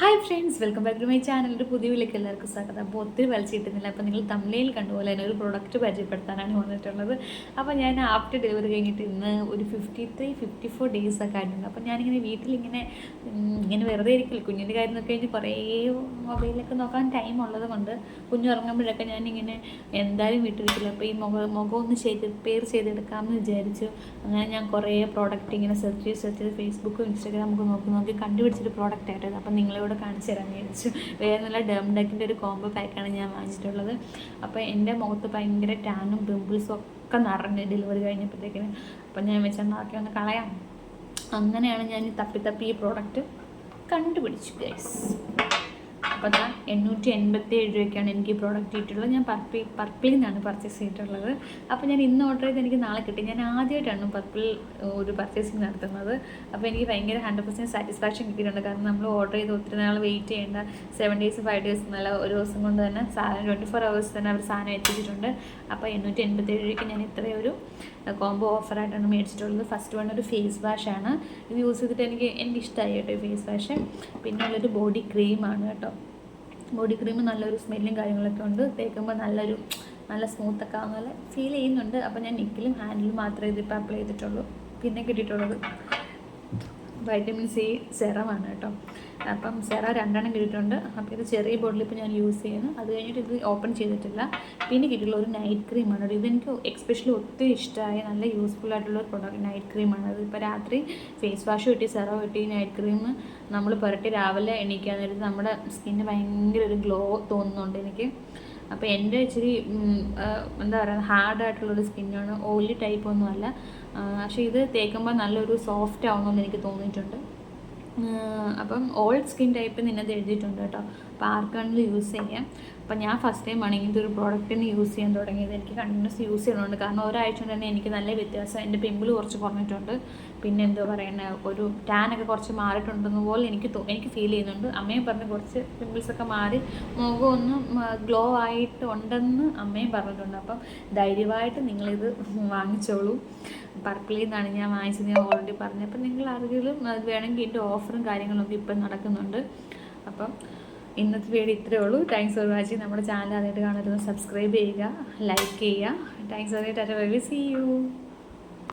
Hi friends welcome back to my ചാനലിന്റെ പുതിയ വിളിക്ക് എല്ലാവർക്കും സ്വാഗതം. അപ്പോൾ ഒത്തിരി വലിച്ചിട്ടുന്നില്ല അപ്പോൾ നിങ്ങൾ തമിഴിൽ കണ്ടുപോലെ തന്നെ ഒരു പ്രൊഡക്റ്റ് പരിചയപ്പെടുത്താനാണ് വന്നിട്ടുള്ളത്. അപ്പോൾ ഞാൻ ആഫ്റ്റർ ഡെലിവറി കഴിഞ്ഞിട്ട് ഇന്ന് ഒരു fifty three fifty four days ഒക്കെ ആയിട്ടുണ്ട്. അപ്പോൾ ഞാനിങ്ങനെ വീട്ടിലിങ്ങനെ ഇങ്ങനെ വെറുതെ ഇരിക്കില്ല കുഞ്ഞിന്റെ കാര്യം നോക്കി കഴിഞ്ഞ് കുറേ മൊബൈലൊക്കെ നോക്കാൻ ടൈം ഉള്ളത് കൊണ്ട് കുഞ്ഞുറങ്ങുമ്പോഴൊക്കെ ഞാനിങ്ങനെ എന്തായാലും വീട്ടിലിരിക്കില്ല. അപ്പോൾ ഈ മുഖ മുഖം ഒന്ന് ചെയ്ത് പേർ ചെയ്തെടുക്കാമെന്ന് വിചാരിച്ചു. അങ്ങനെ ഞാൻ കുറേ പ്രോഡക്റ്റ് ഇങ്ങനെ സെർച്ച് ചെയ്ത് സെർച്ച് ചെയ്ത് ഫേസ്ബുക്കും ഇൻസ്റ്റാഗ്രാമൊക്കെ നോക്കി നോക്കി കണ്ടുപിടിച്ചൊരു പ്രോഡക്റ്റ് അപ്പോൾ അപ്പം നിങ്ങളിവിടെ കാണിച്ചു തരാമെന്ന് വിചാരിച്ചു വേറെ നല്ല ഡെംഡക്കിന്റെ ഒരു കോംബോ പാക്കാണ് ഞാൻ വാങ്ങിച്ചിട്ടുള്ളത്. അപ്പോൾ എന്റെ മുഖത്ത് ഭയങ്കര ടാനും പിമ്പിൾസും ഒക്കെ നിറഞ്ഞ് ഡെലിവറി കഴിഞ്ഞപ്പോഴത്തേക്കിന് അപ്പം ഞാൻ വെച്ചാൽ നോക്കി ഒന്ന് കളയാം. അങ്ങനെയാണ് ഞാൻ തപ്പി തപ്പി ഈ പ്രോഡക്റ്റ് കണ്ടുപിടിച്ചു ഗൈസ് അപ്പോൾ അതാ എണ്ണൂറ്റി എൺപത്തി ഏഴ് രൂപയ്ക്കാണ് എനിക്ക് ഈ പ്രോഡക്റ്റ് കിട്ടിയിട്ടുള്ളത്. ഞാൻ പർപ്പിൾ പർപ്പിളിൽ നിന്നാണ് പർച്ചേസ് ചെയ്തിട്ടുള്ളത്. അപ്പോൾ ഞാൻ ഇന്ന് ഓർഡർ ചെയ്ത് എനിക്ക് നാളെ കിട്ടി. ഞാൻ ആദ്യമായിട്ടാണ് പർപ്പിൾ ഒരു പർച്ചേസിങ് നടത്തുന്നത്. അപ്പോൾ എനിക്ക് ഭയങ്കര ഹൺഡ്രഡ് പെർസെന്റ് സാറ്റിസ്ഫാക്ഷൻ കിട്ടിയിട്ടുണ്ട്. കാരണം നമ്മൾ ഓർഡർ ചെയ്ത് ഒത്തിരി നാൾ വെയിറ്റ് ചെയ്യേണ്ട സെവൻ ഡേയ്സ് ഫൈവ് ഡേയ്സ് നല്ല ഒരു ദിവസം കൊണ്ട് തന്നെ സാധനം ട്വന്റി ഫോർ അവേഴ്സ് തന്നെ അവർ സാധനം എത്തിച്ചിട്ടുണ്ട്. അപ്പോൾ എണ്ണൂറ്റി എൺപത്തി ഏഴ് രൂപയ്ക്ക് ഞാൻ ഇത്രയും ഒരു കോംബോ ഓഫറായിട്ടാണ് മേടിച്ചിട്ടുള്ളത്. ഫസ്റ്റ് വൺ ഒരു ഫേസ് വാഷാണ് ഇത് യൂസ് ചെയ്തിട്ട് എനിക്ക് എനിക്ക് ഇഷ്ടമായി കേട്ടോ ഫേസ് വാഷ് പിന്നെ ഉള്ളൊരു ബോഡി ക്രീമാണ് കേട്ടോ. ബോഡി ക്രീം നല്ലൊരു സ്മെല്ലും കാര്യങ്ങളൊക്കെ ഉണ്ട്. തേക്കുമ്പോൾ നല്ലൊരു നല്ല സ്മൂത്തൊക്കെ ആവുന്ന ഫീൽ ചെയ്യുന്നുണ്ട്. അപ്പോൾ ഞാൻ നെക്കിലും ഹാൻഡിലും മാത്രമേ ഇതിപ്പോൾ അപ്ലൈ ചെയ്തിട്ടുള്ളൂ. പിന്നെ കിട്ടിയിട്ടുള്ളത് വൈറ്റമിൻ സി സെറമാണ് കേട്ടോ. അപ്പം സെറ രണ്ടെണ്ണം കിട്ടിയിട്ടുണ്ട്. അപ്പോൾ ഇത് ചെറിയ ബോട്ടിൽ ഇപ്പോൾ ഞാൻ യൂസ് ചെയ്യുന്നു. അത് കഴിഞ്ഞിട്ട് ഇത് ഓപ്പൺ ചെയ്തിട്ടില്ല. പിന്നെ കിട്ടിയിട്ടുള്ള ഒരു നൈറ്റ് ക്രീമാണ് ഇതെനിക്ക് എക്സ്പെഷ്യലി ഒത്തിരി ഇഷ്ടമായ നല്ല യൂസ്ഫുൾ ആയിട്ടുള്ള ഒരു പ്രൊഡക്റ്റ് നൈറ്റ് ക്രീമാണ് അത് ഇപ്പോൾ രാത്രി ഫേസ് വാഷ് കിട്ടി സെറോ കിട്ടി നൈറ്റ് ക്രീം നമ്മൾ പുരട്ടി രാവിലെ എണീക്കാൻ നേരത്ത് നമ്മുടെ സ്കിന്നിന് ഭയങ്കര ഒരു ഗ്ലോ തോന്നുന്നുണ്ട് എനിക്ക്. അപ്പോൾ എന്റെ ഇച്ചിരി എന്താ പറയുക ഹാർഡായിട്ടുള്ളൊരു സ്കിന്നാണ് ഓയിലി ടൈപ്പ് ഒന്നുമല്ല. പക്ഷേ ഇത് തേക്കുമ്പോൾ നല്ലൊരു സോഫ്റ്റ് ആവുമെന്ന് എനിക്ക് തോന്നിയിട്ടുണ്ട്. അപ്പം ഓൾഡ് സ്കിൻ ടൈപ്പ് നിന്നത് എഴുതിയിട്ടുണ്ട് കേട്ടോ. ആർക്കാണെങ്കിലും യൂസ് ചെയ്യാം. അപ്പം ഞാൻ ഫസ്റ്റ് ടൈം ആണെങ്കിൽ ഇങ്ങനത്തെ ഒരു പ്രോഡക്റ്റിന് യൂസ് ചെയ്യാൻ തുടങ്ങിയത്. എനിക്ക് കണ്ടിന്യൂസ് യൂസ് ചെയ്യുന്നുണ്ട് കാരണം ഒരാഴ്ച കൊണ്ട് തന്നെ എനിക്ക് നല്ല വ്യത്യാസം. എന്റെ പിമ്പിൾ കുറച്ച് കുറഞ്ഞിട്ടുണ്ട്. പിന്നെ എന്തോ പറയുന്നത് ഒരു ടാനൊക്കെ കുറച്ച് മാറിയിട്ടുണ്ടെന്ന് പോലെ എനിക്ക് എനിക്ക് ഫീൽ ചെയ്യുന്നുണ്ട്. അമ്മയും പറഞ്ഞ് കുറച്ച് പിമ്പിൾസൊക്കെ മാറി മുഖം ഒന്ന് ഗ്ലോ ആയിട്ട് ഉണ്ടെന്ന് അമ്മയും പറഞ്ഞിട്ടുണ്ട്. അപ്പം ധൈര്യമായിട്ട് നിങ്ങളിത് വാങ്ങിച്ചോളൂ. പർപ്പിളിൽ നിന്നാണ് ഞാൻ വാങ്ങിച്ചത്. ഞാൻ ഓൾറെഡി പറഞ്ഞത് അപ്പം നിങ്ങൾ ആരെങ്കിലും വേണമെങ്കിൽ ഇതിന്റെ ഓഫറും കാര്യങ്ങളൊക്കെ ഇപ്പം നടക്കുന്നുണ്ട്. അപ്പം ഇന്നത്തെ വീഡിയോ ഇത്രയേ ഉള്ളൂ. താങ്ക്സ് ഫോർ വാച്ചിങ് നമ്മുടെ ചാനൽ ആദ്യമായിട്ട് കാണരുത് സബ്സ്ക്രൈബ് ചെയ്യുക ലൈക്ക് ചെയ്യുക. Thanks for tata bye see you